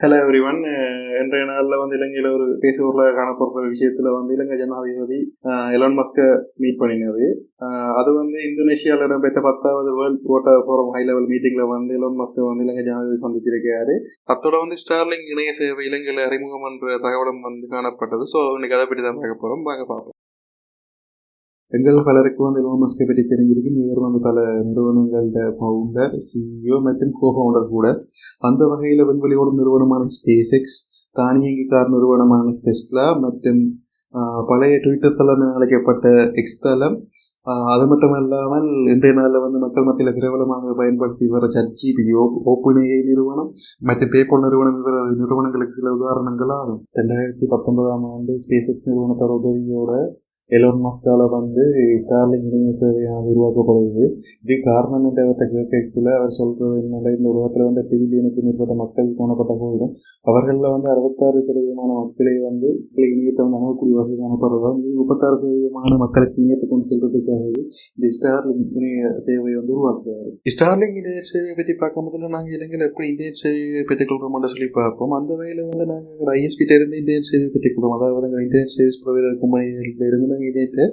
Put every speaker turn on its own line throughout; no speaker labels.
Hello everyone uh, இன்றைய நாளில் வந்து இலங்கையில் ஒரு பேசுவரில் காணப்படுற விஷயத்தில் வந்து இலங்கை ஜனாதிபதி எலன் மஸ்கை மீட் பண்ணினது அது வந்து இந்தோனேஷியாவில் இடம்பெற்ற பத்தாவது வேர்ல்ட் ஓட்ட ஃபோரம் ஹை லெவல் மீட்டிங்கில் வந்து எலன் மஸ்கை வந்து இலங்கை ஜனாதிபதி சந்திச்சிருக்காரு அத்தோட வந்து ஸ்டார்லிங் இணைய சேவை இலங்கையில் அறிமுகம் என்ற தகவலும் வந்து காணப்பட்டது. ஸோ இன்னைக்கு அதை பற்றி தான் பார்க்க போகிறோம் பார்க்க பார்ப்போம். எங்கள் பலருக்கு வந்து எலோன் மஸ்கை பற்றி தெரிஞ்சிருக்கு இவர் வந்து பல நிறுவனங்களோட ஃபவுண்டர் சிஇஓ மற்றும் கோ ஃபவுண்டர் கூட. அந்த வகையில் விண்வெளி நிறுவனமான ஸ்பேஸ் எக்ஸ் தானியங்கி கார் நிறுவனமான டெஸ்லா மற்றும் பழைய ட்விட்டர் தளம் என அழைக்கப்பட்ட எக்ஸ் தளம் அது மட்டும் இல்லாமல் இன்றைய நாளில் வந்து மக்கள் மத்தியில் பிரபலமாக பயன்படுத்தி வர சர்ஜிபி ஓப்பனேஐ நிறுவனம் மற்றும் பேபால் நிறுவனம் இவர நிறுவனங்களுக்கு சில உதாரணங்கள் ஆகும் ரெண்டாயிரத்தி பத்தொன்பதாம் ஆண்டு ஸ்பேஸ் எக்ஸ் நிறுவனத்தோட உதவியோட எலோன் மஸ்கால வந்து ஸ்டார்லிங் இணைய சேவையாக உருவாக்கப்படுது இது காரணம் என்று அவர்கிட்ட கேட்கல அவர் சொல்றது என்னன்னா இந்த உலகத்தில் வந்து டிரில்லியனுக்கு மேற்பட்ட மக்கள் காணப்பட்ட போதிலும் அவர்களில் வந்து அறுபத்தாறு சதவீதமான மக்களே வந்து இணையத்தை வந்து அணுகக்கூடிய வகை காணப்படுறதால் இது முப்பத்தாறு சதவீதமான மக்களுக்கு இணையத்தை கொண்டு செல்றதுக்காகவே இந்த ஸ்டார்லிங் இணைய சேவை வந்து உருவாக்குறாரு ஸ்டார்லிங் இணைய சேவையை பற்றி பார்க்கும் போதுல நாங்கள் இளைஞர் எப்படி இந்தியன் சேவையை பெற்றுக்கொள்கிறோம்னு சொல்லி பார்ப்போம். அந்த வகையில் வந்து நாங்கள் ஐஎஸ்பிட்ட இருந்து இந்தியன் சேவை பெற்றுக்கொள்வோம் அதாவது இந்தியன் சர்வீஸ் ப்ரொவைடர் கம்பெனிகளில் இருந்து நாங்கள் இணையத்தை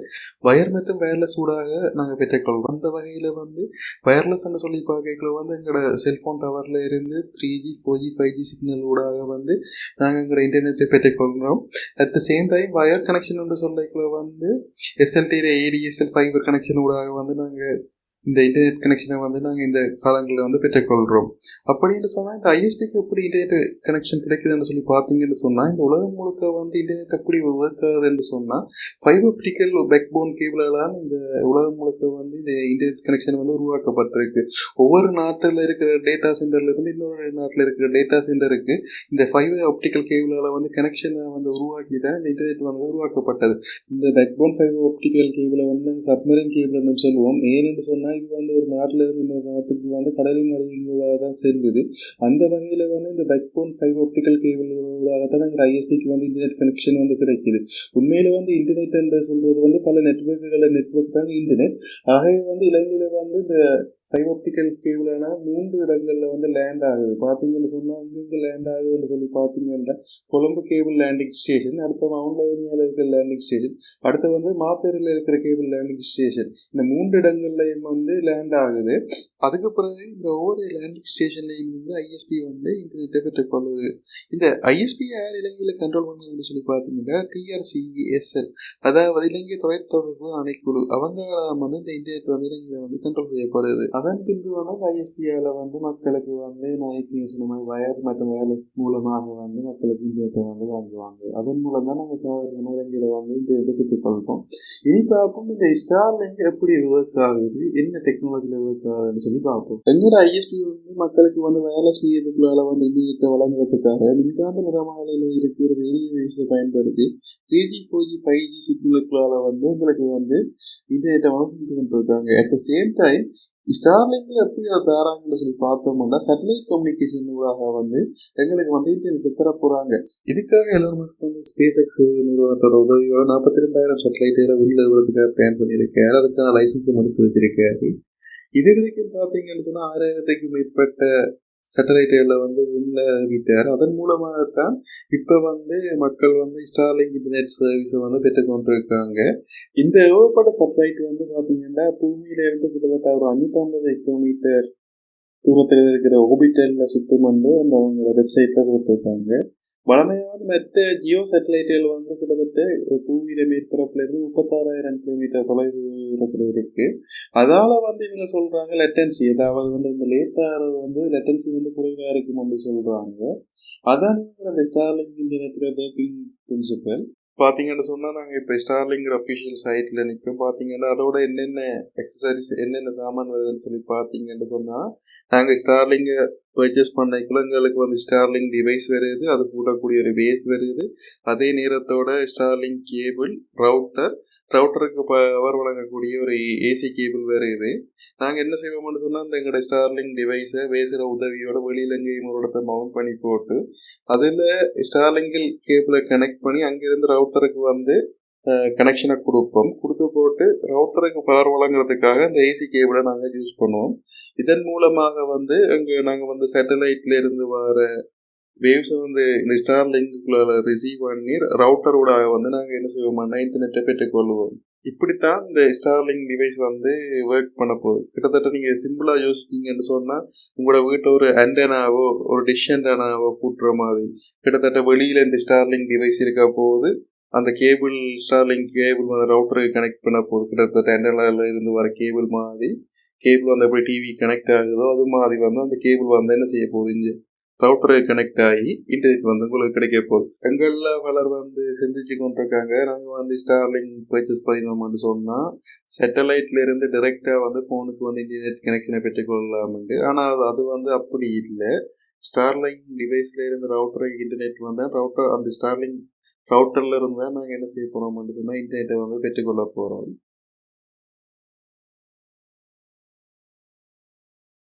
வயர் மற்றும் வயர்லெஸ் ஊடாக நாங்கள் பெற்றுக்கொள்வோம் அந்த வகையில் வந்து வயர்லெஸ்ன்னு சொல்லி பார்க்கல வந்து எங்களோட செல்ஃபோன் டவரில் இருந்து three G four G five G signal ஊடாக வந்து நாங்கள் எங்களோட இன்டர்நெட்டை பெற்றுக்கொள்கிறோம். At the same time wire connection என்று சொல்லிக்கல வந்து எஸ்எல்டியில் ஏடிஎஸ்எல் ஃபைபர் கனெக்ஷன் ஊடாக வந்து நாங்கள் இந்த இன்டர்நெட் கனெக்ஷனை வந்து நாங்கள் இந்த காலங்களில் வந்து பெற்றுக்கொள்கிறோம் அப்படின்னு சொன்னால் இந்த ஐஎஸ்பிக்கு எப்படி இன்டர்நெட் கனெக்ஷன் கிடைக்குதுன்னு சொல்லி பார்த்தீங்கன்னு சொன்னால் இந்த உலகம் முழுக்க வந்து இன்டர்நெட் எப்படி ஒர்க் ஆகுதுன்னு சொன்னால் ஃபைபர் ஆப்டிக்கல் பேக் போன் கேபிளால் இந்த உலகம் முழுக்க வந்து இந்த இன்டர்நெட் கனெக்ஷன் வந்து உருவாக்கப்பட்டிருக்கு. ஒவ்வொரு நாட்டில் இருக்கிற டேட்டா சென்டர்லேருந்து இன்னொரு நாட்டில் இருக்கிற டேட்டா சென்டருக்கு இந்த ஃபைபர் ஆப்டிக்கல் கேபிளால் வந்து கனெக்ஷனை வந்து உருவாக்கி தான் இந்த இன்டர்நெட் வந்து உருவாக்கப்பட்டது. இந்த பேக் போன் ஃபைபர் ஆப்டிக்கல் கேபிளை வந்து சப்மரின் கேபிள் சொல்லுவோம். ஏன்னு சொன்னால் இது வந்து ஒரு நாட்டில் இருந்து இன்னொரு நாட்டுக்கு வந்து கடலின் அடியிலாக தான் சேர்ந்தது. அந்த வகையில் வந்து இந்த பேக் ஃபைவ் ஆப்டிக்கல் கேபிள்களாக தான் எங்கள் ஐஎஸ்பிக்கு வந்து இன்டர்நெட் கனெக்ஷன் வந்து கிடைக்குது. உண்மையில வந்து இன்டர்நெட் என்று சொல்வது வந்து பல நெட்ஒர்க்குகளை நெட்ஒர்க் தான் இன்டர்நெட் ஆகவே வந்து இலங்கையில் வந்து இந்த ஃபைவ் ஆப்டிக்கல் கேபிளான மூன்று இடங்கள்ல வந்து லேண்ட் ஆகுது. பார்த்தீங்கன்னு சொன்னா அங்கங்கே லேண்ட் ஆகுதுன்னு சொல்லி பார்த்தீங்கன்னா கொழும்பு கேபிள் லேண்டிங் ஸ்டேஷன் அடுத்த மவுண்ட் லெவனியால இருக்கிற லேண்டிங் ஸ்டேஷன் அடுத்து வந்து மாத்தேரியில் இருக்கிற கேபிள் லேண்டிங் ஸ்டேஷன் இந்த மூன்று இடங்கள்லையும் வந்து லேண்ட் ஆகுது. அதுக்கு பிறகு இந்த ஒவ்வொரு லேண்டிங் ஸ்டேஷன்லையும் வந்து ஐஎஸ்பி வந்து இன்டர்நெட்டை பெற்றுக்கொள்ளுது இந்த ஐஎஸ்பி யார் இலங்கையில் கண்ட்ரோல் பண்ணுதுன்னு சொல்லி பார்த்தீங்கன்னா டிஆர்சிஎஸ்எல் அதாவது இலங்கை தொலைத்தொடர்பு ஆணைக்குழு அவங்களால வந்து இந்த இன்டர்நெட் வந்து இலங்கையில் வந்து கண்ட்ரோல் செய்யப்படுது. அதன் பின்பு வந்து ஐஎஸ்பியால வந்து மக்களுக்கு வந்து நான் ஏற்கனவே சொன்ன மாதிரி வயர் மற்றும் வயர்லெஸ் மூலமாக வந்து மக்களுக்கு இன்டர்நெட்டை வந்து வாங்குவாங்க அதன் மூலம் தான் நாங்கள் சாதாரண இலங்கையில் வந்து இன்டர்நெட்டை பெற்றுக்கொள்வோம் இனி பார்ப்போம் இந்த ஸ்டார் லிங்க் எப்படி ஒர்க் ஆகுது என்ன டெக்னாலஜியில் ஒர்க் ஆகுதுன்னு சொல்லி பார்ப்போம் எங்களோட ஐஎஸ்பி வந்து மக்களுக்கு வந்து வயர்லெஸ் மீடியத்துக்குள்ளால வந்து இன்டர்நெட்டை வழங்குறதுக்காக மின்காந்த நிறமாலையில் இருக்கிற ரேடியோ வேவ்ஸை பயன்படுத்தி three G four G five G சிக்னலுக்குள்ளால வந்து எங்களுக்கு வந்து இன்டர்நெட்டை வந்து கொண்டு வந்துருக்காங்க. அட் த சேம் டைம் ஸ்டார்லிங்கில் எப்படி அதை தராங்கன்னு சொல்லி பார்த்தோம்னா சேட்டலைட் கம்யூனிகேஷன் மூலமாக வந்து எங்களுக்கு வந்து இன்டர்நெட் தர போகிறாங்க இதுக்காக எல்லோரும் வந்து ஸ்பேஸ் எக்ஸ் நிறுவனத்தோட உதவியோட நாற்பத்தி ரெண்டாயிரம் சேட்டலைட்டுகளை வெளியில் விடுறதுக்காக பிளான் பண்ணியிருக்காரு அதுக்கான லைசன்ஸும் எடுத்து வச்சிருக்காரு. இது வரைக்கும் பார்த்தீங்கன்னு சொன்னால் ஆறாயிரத்துக்கு மேற்பட்ட சேட்டலைட்டுகளை வந்து உள்ள வீட்டார். அதன் மூலமாகத்தான் இப்போ வந்து மக்கள் வந்து ஸ்டார்லிங் இன்டர்நெட் சர்வீஸை வந்து பெற்றுக்கொண்டிருக்காங்க இந்த ஏவப்பட்ட சேட்டலைட் வந்து பார்த்தீங்கன்னா பூமியில இருந்து கிட்டத்தட்ட ஒரு அஞ்சூற்றம்பது கிலோமீட்டர் தூரத்தில் இருக்கிற ஓபிட்டல்ல சுத்தம் வந்து அந்த அவங்களோட வெப்சைட்டில் கொடுத்துருக்காங்க. வளமையான மற்ற ஜியோ சேட்டலைட்டுகள் வந்து கிட்டத்தட்ட பூமியில மேற்பரப்புல இருந்து முப்பத்தாறாயிரம் கிலோமீட்டர் தொலைவு தூரத்தில் இருக்கு. அதால வந்து இவங்க சொல்றாங்க லெட்டன்சி அதாவது வந்து இந்த லேட் ஆகிறது வந்து லெட்டன்சி வந்து குறைவா இருக்கும் அப்படின்னு சொல்றாங்க. அதான் அந்த ஸ்டார்லிங் இன்டர்நெட் பிரின்சிபல் பார்த்தீங்கன்னு சொன்னால் நாங்கள் இப்போ ஸ்டார்லிங்கிற அஃபிஷியல் சைட்டில் நிற்கும் பார்த்தீங்கன்னா அதோட என்னென்ன எக்ஸசரிஸ் என்னென்ன சாமான் வருதுன்னு சொல்லி பார்த்தீங்கன்னு சொன்னால் நாங்கள் ஸ்டார்லிங்கை பர்ச்சேஸ் பண்ண எங்களுக்கு வந்து ஸ்டார்லிங் டிவைஸ் வருது. அது கூடக்கூடிய ஒரு பேஸ் வருது. அதே நேரத்தோட ஸ்டார்லிங் கேபிள் ரவுட்டர் ரவுட்டருக்கு பவர் வழங்கக்கூடிய ஒரு ஏசி கேபிள் வேறு இது. நாங்கள் என்ன செய்வோம்னு சொன்னால் அந்த எங்களோட ஸ்டார்லிங் டிவைஸை பேசுகிற உதவியோட வெளியிலங்கை எங்கேயும் ஒரு இடத்த மவுண்ட் பண்ணி போட்டு அதில் ஸ்டார்லிங்கில் கேபிளை கனெக்ட் பண்ணி அங்கேருந்து ரவுட்டருக்கு வந்து கனெக்ஷனை கொடுப்போம். கொடுத்து போட்டு ரவுட்டருக்கு பவர் வழங்குறதுக்காக இந்த ஏசி கேபிளை நாங்கள் யூஸ் பண்ணுவோம். இதன் மூலமாக வந்து அங்கே நாங்கள் வந்து சேட்டலைட்ல இருந்து வர வேவ்ஸை வந்து இந்த ஸ்டார் லிங்குக்குள்ள ரிசீவ் பண்ணி ரவுட்டரோட வந்து நாங்கள் என்ன செய்வோம்னா இன்டர்நெட்டை பெற்றுக்கொள்வோம் இப்படித்தான் இந்த ஸ்டார்லிங் டிவைஸ் வந்து ஒர்க் பண்ண போகுது. கிட்டத்தட்ட நீங்கள் சிம்பிளாக யோசிச்சிங்கன்னு சொன்னால் உங்களோட வீட்டை ஒரு அண்டனாவோ ஒரு டிஷ் அண்டனாவோ கூட்டுற மாதிரி. கிட்டத்தட்ட வெளியில் இந்த ஸ்டார்லிங் டிவைஸ் இருக்க போகுது. அந்த கேபிள் ஸ்டார்லிங் கேபிள் வந்து ரவுட்டருக்கு கனெக்ட் பண்ண போகுது. கிட்டத்தட்ட அண்டனாவில் இருந்து வர கேபிள் மாதிரி. கேபிள் வந்து எப்படி டிவி கனெக்ட் ஆகுதோ அது மாதிரி வந்து அந்த கேபிள் வந்து என்ன செய்ய போகுது? இங்கே ரவுட்டரை கனெக்ட் ஆகி இன்டர்நெட் வந்து உங்களுக்கு கிடைக்க போகுது. எங்களில் பலர் வந்து சிந்திச்சு கொண்டிருக்காங்க. நாங்கள் வந்து ஸ்டார்லிங் பர்ச்சேஸ் பண்ணினோம்னு சொன்னால் சேட்டலைட்ல இருந்து டைரெக்டாக வந்து ஃபோனுக்கு வந்து இன்டர்நெட் கனெக்ஷனை பெற்றுக்கொள்ளலாம்ட்டு ஆனால் அது அது வந்து அப்படி இல்லை. ஸ்டார்லிங் டிவைஸ்ல இருந்து ரவுட்டருக்கு இன்டர்நெட் வந்தால் ரவுட்டர் அந்த ஸ்டார்லிங் ரவுட்டர்ல இருந்தால் நாங்கள் என்ன செய்ய போகிறோம்னு சொன்னால் இன்டர்நெட்டை வந்து பெற்றுக்கொள்ள போகிறோம்